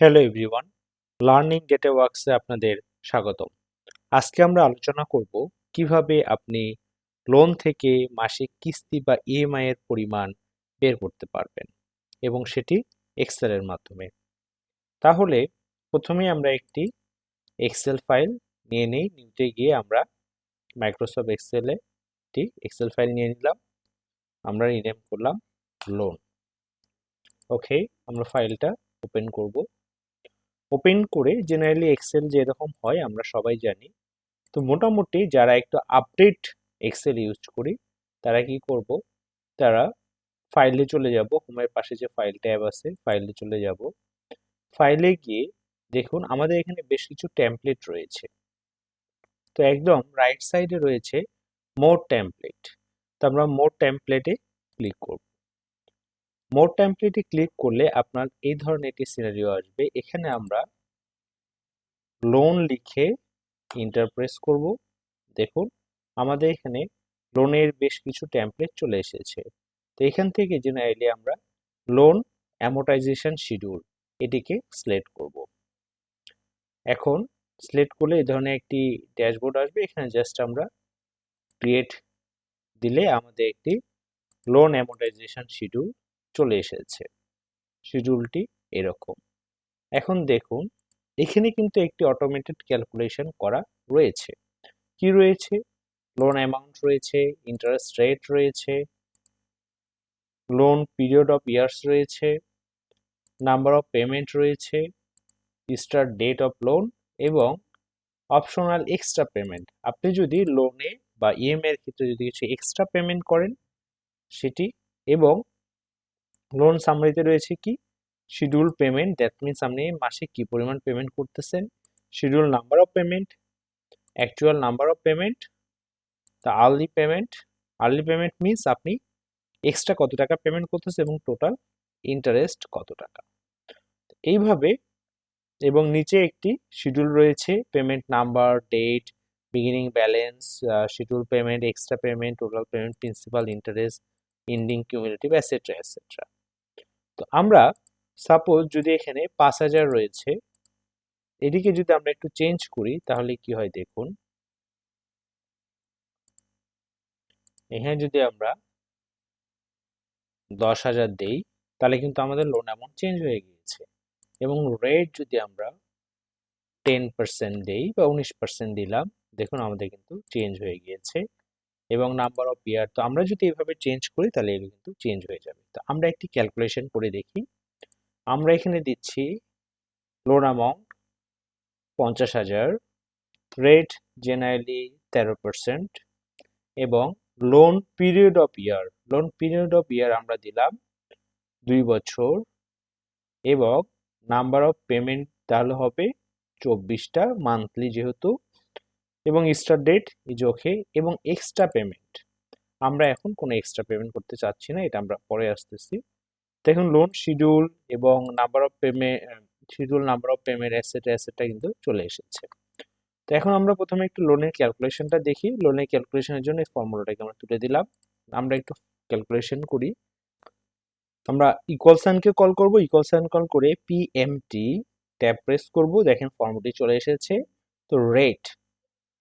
Hello everyone learning data ওয়ার্কসে আপনাদের স্বাগতম। আজকে আমরা আলোচনা করব কীভাবে আপনি লোন থেকে মাসিক কিস্তি বা ইএমআই এর পরিমাণ বের করতে পারবেন এবং সেটি এক্সেলের মাধ্যমে। তাহলে প্রথমে আমরা একটি এক্সেল ফাইল নিয়ে নিই, নিতে গিয়ে আমরা মাইক্রোসফট এক্সেলে একটি এক্সেল ফাইল নিয়ে নিলাম। আমরা রিনেম করলাম লোন ওকে আমরা ফাইলটা ওপেন করব। ওপেন করে জেনারেলি এক্সেল যেরকম হয়, আমরা সবাই জানি। তো মোটামুটি যারা একটু আপডেট এক্সেল ইউজ করি, তারা কি করব? তারা ফাইলে চলে যাব হোমের পাশে যে ফাইল ট্যাব আছে ফাইলে চলে যাব। ফাইলে গিয়ে দেখুন, আমাদের এখানে বেশ কিছু টেমপ্লেট রয়েছে। তো একদম রাইট সাইডে রয়েছে মোর টেমপ্লেট তো আমরা মোর টেমপ্লেটে ক্লিক করব। মোর টেমপ্লেটে ক্লিক করলে আপনার এই ধরনের একটি সিনারিও আসবে। এখানে আমরা লোন লিখে ইন্টারপ্রেস করব। দেখুন, আমাদের এখানে লোনের বেশ কিছু টেমপ্লেট চলে এসেছে। তো এখান থেকে জেনারেলি আমরা লোন অ্যামোটাইজেশন শিডিউল এটিকে সিলেক্ট করব। এখন সিলেক্ট করলে এই ধরনের একটি ড্যাশবোর্ড আসবে। এখানে জাস্ট আমরা ক্রিয়েট দিলে আমাদের একটি লোন অ্যামোটাইজেশন শিডিউল চলে এসেছে। শিডিউলটি এরকম। এখন দেখুন, এখানে কিন্তু একটি অটোমেটেড ক্যালকুলেশন করা রয়েছে। কি রয়েছে? লোন অ্যামাউন্ট রয়েছে ইন্টারেস্ট রেট রয়েছে লোন পিরিয়ড অফ ইয়ার্স রয়েছে নাম্বার অফ পেমেন্ট রয়েছে স্টার ডেট অফ লোন এবং অপশনাল এক্সট্রা পেমেন্ট আপনি যদি লোনে বা ইএমআই এর ক্ষেত্রে যদি কিছু এক্সট্রা পেমেন্ট করেন, সেটি এবং লোন সামারিতে রয়েছে কি? শিডিউল পেমেন্ট দ্যাট মিনস আপনি মাসে কি পরিমাণ পেমেন্ট করতেছেন? Schedule number of payment actual number of payment তা early payment early payment means আপনি এক্সট্রা কত টাকা পেমেন্ট করতেছে এবং টোটাল ইন্টারেস্ট কত টাকা? এইভাবে এবং নিচে একটি শিডিউল রয়েছে payment number date beginning balance schedule payment extra payment total payment principal interest ending cumulative etcetera etcetera তো আমরা সাপোজ যদি এখানে পাঁচ হাজার রয়েছে এটিকে যদি আমরা একটু চেঞ্জ করি, তাহলে কি হয় দেখুন? এখানে যদি আমরা দশ হাজার দেই, তাহলে কিন্তু আমাদের লোন অ্যামাউন্ট চেঞ্জ হয়ে গিয়েছে। এবং রেট যদি আমরা টেন পার্সেন্ট দেই বা উনিশ পার্সেন্ট দিলাম, দেখুন আমাদের কিন্তু চেঞ্জ হয়ে গিয়েছে। এবং নাম্বার অফ ইয়ার তো আমরা যদি এইভাবে চেঞ্জ করি, তাহলে এগুলো কিন্তু চেঞ্জ হয়ে যাবে। আমরা একটি ক্যালকুলেশন করে দেখি। আমরা এখানে দিচ্ছি লোন অ্যামাউন্ট পঞ্চাশ হাজার রেট জেনারেলি তেরো পার্সেন্ট এবং loan period of year loan period of year আমরা দিলাম দুই বছর এবং নাম্বার অফ পেমেন্ট তাহলে হবে চব্বিশটা মান্থলি যেহেতু এবং স্টার ডেট ইজ ওকে এবং এক্সট্রা পেমেন্ট আমরা এখন কোনো এক্সট্রা পেমেন্ট করতে চাচ্ছি না, এটা আমরা পরে আসতেছি। দেখুন লোন শিডিউল এবং number of payment schedule number of payment asset অ্যাসেটটা কিন্তু চলে এসেছে। তো এখন আমরা প্রথমে একটু লোনের ক্যালকুলেশনটা দেখি। লোনের ক্যালকুলেশনের জন্য এই ফর্মুলাটাকে আমরা তুলে দিলাম। আমরা একটু ক্যালকুলেশন করি। আমরা ইকুয়াল সাইনকে কল করব। ইকুয়াল সাইন কল করে পিএমটি ট্যাব প্রেস করব। দেখেন ফর্মুলাটি চলে এসেছে। তো রেট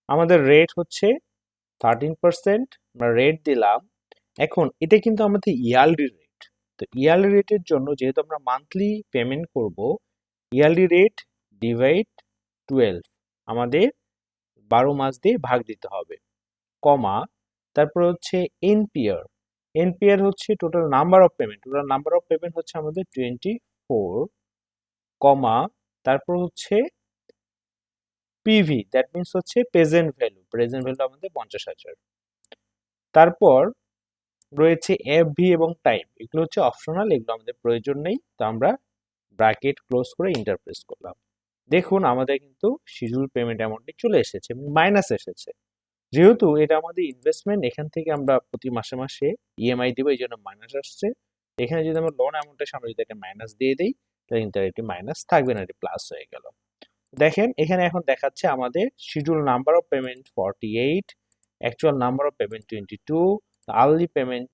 আমাদের রেট হচ্ছে থার্টিন পার্সেন্ট আমরা রেট দিলাম, এখন এটা কিন্তু আমাদের ইয়ারলি রেট তো ইয়ারলি রেটের জন্য যেহেতু আমরা মান্থলি পেমেন্ট করব ইয়ারলি রেট ডিভাইড টুয়েলভ আমাদের বারো মাস দিয়ে ভাগ দিতে হবে, কমা, তারপর হচ্ছে এনপিআর এনপিআর হচ্ছে total number of payment total number of payment হচ্ছে আমাদের টোয়েন্টি ফোর কমা, তারপর হচ্ছে পিভি দ্যাট মিনস হচ্ছে প্রেজেন্ট ভ্যালু প্রেজেন্ট ভ্যালু আমাদের পঞ্চাশ হাজার। তারপর রয়েছে এফ ভি এবং টাইম এগুলো হচ্ছে অপশনাল এগুলো আমাদের প্রয়োজন নেই। তো আমরা ব্র্যাকেট ক্লোজ করে ইন্টারপ্রেস করলাম। দেখুন, আমাদের কিন্তু শিডিউল পেমেন্ট অ্যামাউন্টটি চলে এসেছে মাইনাস এসেছে। যেহেতু এটা আমাদের ইনভেস্টমেন্ট এখান থেকে আমরা প্রতি মাসে মাসে ইএমআই দিব, এই জন্য মাইনাস আসছে। এখানে যদি আমরা লোন অ্যামাউন্টের সামনে যদি একটা মাইনাস দিয়ে দিই, তাহলে কিন্তু এটি মাইনাস থাকবে না এটি প্লাস হয়ে গেল। দেখেন, এখানে এখন দেখাচ্ছে আমাদের schedule number of payment forty eight actual number of payment twenty two early payment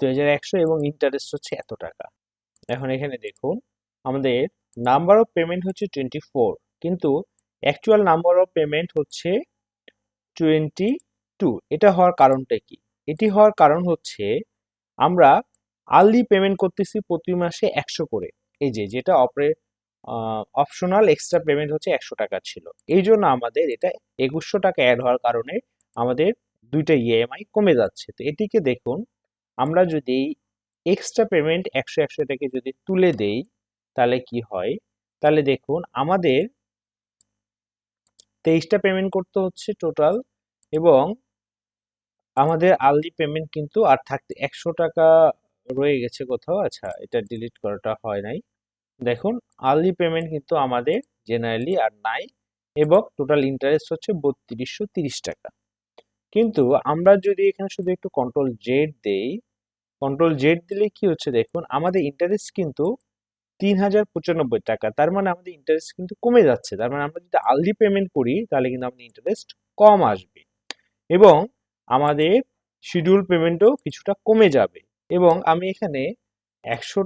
দুই হাজার একশো এবং ইন্টারেস্ট হচ্ছে এত টাকা। এখন এখানে দেখুন, আমাদের নাম্বার অফ পেমেন্ট হচ্ছে টোয়েন্টি ফোর কিন্তু অ্যাকচুয়াল নাম্বার অফ পেমেন্ট হচ্ছে টোয়েন্টি টু এটা হওয়ার কারণটা কি? এটি হওয়ার কারণ হচ্ছে, আমরা আর্লি পেমেন্ট করতেছি প্রতি মাসে একশো করে। এই যে, যেটা অপারে অপশনাল এক্সট্রা পেমেন্ট হচ্ছে একশো টাকা ছিল। এই জন্য আমাদের এটা একুশশো টাকা অ্যাড হওয়ার কারণে আমাদের দুইটা ইএমআই কমে যাচ্ছে। তো এটিকে দেখুন, আমরা যদি এক্সট্রা পেমেন্ট একশো একশো টাকা যদি তুলে দেই, তাহলে কি হয়? তাহলে দেখুন, আমাদের তেইশটা পেমেন্ট করতে হচ্ছে টোটাল এবং আমাদের আর্লি পেমেন্ট কিন্তু আর থাকতে একশো টাকা রয়ে গেছে কোথাও। আচ্ছা এটা ডিলিট করাটা হয় নাই। দেখুন আর্লি পেমেন্ট কিন্তু আমাদের জেনারেলি আর নাই, এবং টোটাল ইন্টারেস্ট হচ্ছে বত্রিশশো তিরিশ টাকা। কিন্তু আমরা যদি এখানে শুধু একটু কন্ট্রোল জেড দেই কন্ট্রোল জেড দিলে কি হচ্ছে দেখুন, আমাদের ইন্টারেস্ট কিন্তু তিন হাজার পঁচানব্বই টাকা। তার মানে আমাদের ইন্টারেস্ট কিন্তু কমে যাচ্ছে। তার মানে আমরা যদি আর্লি পেমেন্ট করি, তাহলে কিন্তু আমাদের ইন্টারেস্ট কম আসবে। এবং আমাদের শিডিউল পেমেন্টও কিছুটা কমে যাবে। এবং আমি এখানে একশো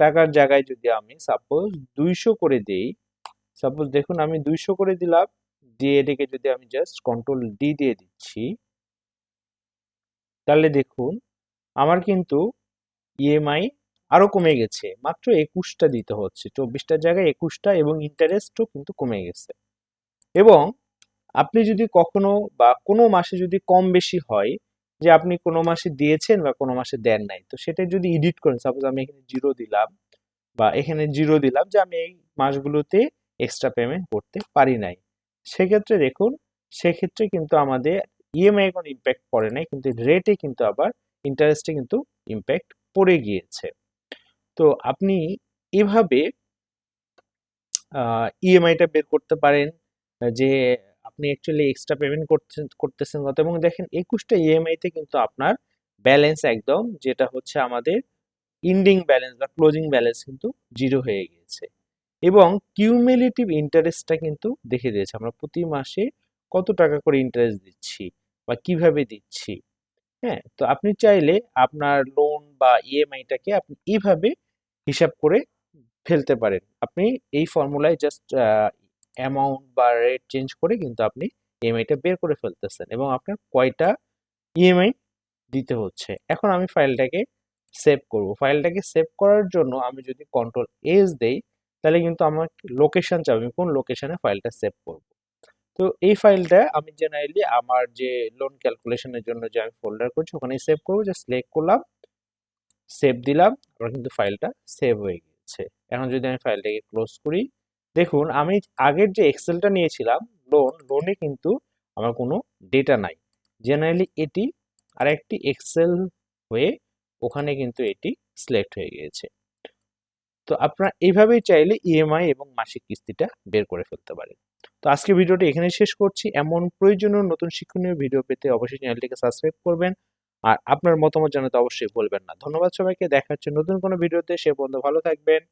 টাকার জায়গায় যদি আমি সাপোজ দুইশো করে দেই সাপোজ দেখুন আমি দুইশো করে দিলাম, দিয়ে এটাকে যদি আমি জাস্ট কন্ট্রোল ডি দিয়ে দিচ্ছি তাহলে দেখুন, আমার কিন্তু ইএমআই আরও কমে গেছে। মাত্র একুশটা দিতে হচ্ছে। চব্বিশটার জায়গায় একুশটা এবং ইন্টারেস্টও কিন্তু কমে গেছে। এবং আপনি যদি কখনো বা কোনো মাসে যদি কম বেশি হয়, যে আপনি কোনো মাসে দিয়েছেন বা কোনো মাসে দেন নাই, তো সেটা যদি এডিট করেন সাপোজ আমি এখানে জিরো দিলাম বা এখানে জিরো দিলাম যে আমি এই মাসগুলোতে এক্সট্রা পেমেন্ট করতে পারি নাই। সেক্ষেত্রে দেখুন, সেক্ষেত্রে কিন্তু আমাদের ইএমআই কোনো ইম্প্যাক্ট পড়ে নাই, কিন্তু রেটে কিন্তু আবার ইন্টারেস্টে কিন্তু ইম্প্যাক্ট পড়ে গিয়েছে। তো আপনি এভাবে ইএমআইটা বের করতে পারেন, যে আপনি অ্যাকচুয়ালি এক্সট্রা পেমেন্ট করছেন করতেছেন কত, এবং দেখেন একুশটা ইএমআইতে কিন্তু আপনার ব্যালেন্স একদম, যেটা হচ্ছে আমাদের ইন্ডিং ব্যালেন্স বা ক্লোজিং ব্যালেন্স কিন্তু জিরো হয়ে গিয়েছে। এবং কিউমুলেটিভ ইন্টারেস্টটা কিন্তু দেখে দিয়েছে। আমরা প্রতি মাসে কত টাকা করে ইন্টারেস্ট দিচ্ছি? বা কীভাবে দিচ্ছি? হ্যাঁ তো আপনি চাইলে আপনার লোন বা ইএমআইটাকে আপনি এইভাবে হিসাব করে ফেলতে পারেন। আপনি এই ফর্মুলায় জাস্ট অ্যামাউন্ট বা রেট চেঞ্জ করে কিন্তু আপনি ইএমআইটা বের করে ফেলতেছেন এবং আপনার কয়টা ইএমআই দিতে হচ্ছে। এখন আমি ফাইলটাকে সেভ করব। ফাইলটাকে সেভ করার জন্য আমি যদি কন্ট্রোল এস দেই, তাহলে কিন্তু আমার লোকেশন চাই। আমি কোন লোকেশনে ফাইলটা সেভ করব? তো এই ফাইলটা আমি জেনারেলি আমার যে লোন ক্যালকুলেশনের জন্য যে আমি ফোল্ডার করছি ওখানে সেভ করব। যে সিলেক্ট করলাম সেভ দিলাম, আমার কিন্তু ফাইলটা সেভ হয়ে গিয়েছে। এখন যদি আমি ফাইলটাকে ক্লোজ করি, দেখুন আমি আগের যে এক্সেলটা নিয়েছিলাম লোন লোনে কিন্তু আমার কোনো ডেটা নাই। জেনারেলি এটি আরেকটি এক্সেল হয়ে ওখানে কিন্তু এটি সিলেক্ট হয়ে গিয়েছে। তো আপনারা এইভাবেই চাইলে ইএমআই এবং মাসিক কিস্তিটা বের করে ফেলতে পারেন। তো আজকে ভিডিওটি এখানে শেষ করছি। এমন প্রয়োজনীয় নতুন শিক্ষণীয় ভিডিও পেতে অবশ্যই চ্যানেলটিকে সাবস্ক্রাইব করবেন। আর আপনার মতামত জানাতে অবশ্যই বলবেন না। ধন্যবাদ সবাইকে। দেখা হচ্ছে নতুন কোনো ভিডিওতে। সে পর্যন্ত ভালো থাকবেন।